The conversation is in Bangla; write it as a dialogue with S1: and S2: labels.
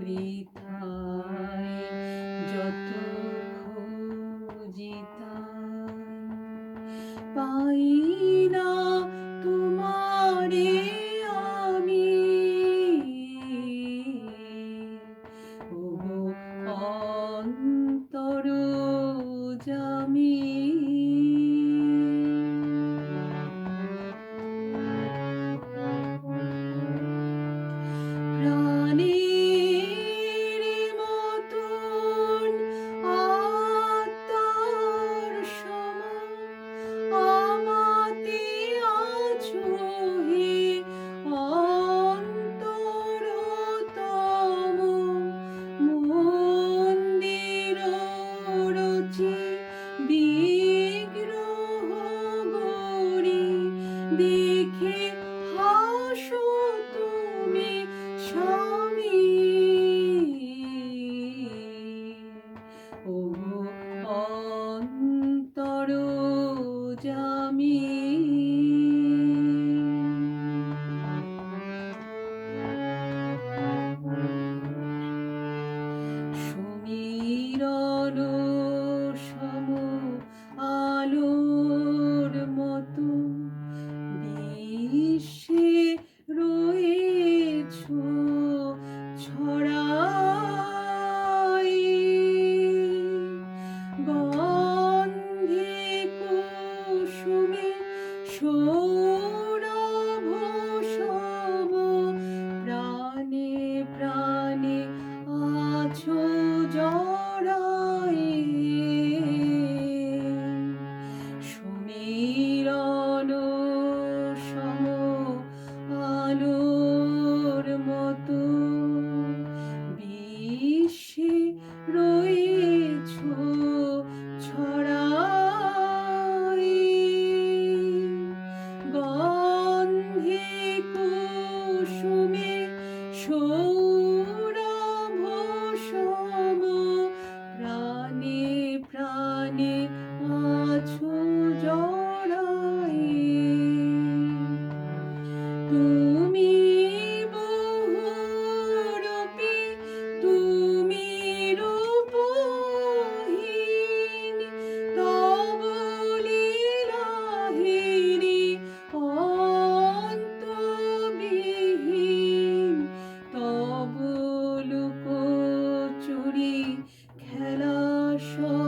S1: breathe দেখে হাসো তুমি স্বামী। ও অন্তর জামী। সমীরণ প্রাণে প্রাণে আছো জয়। 说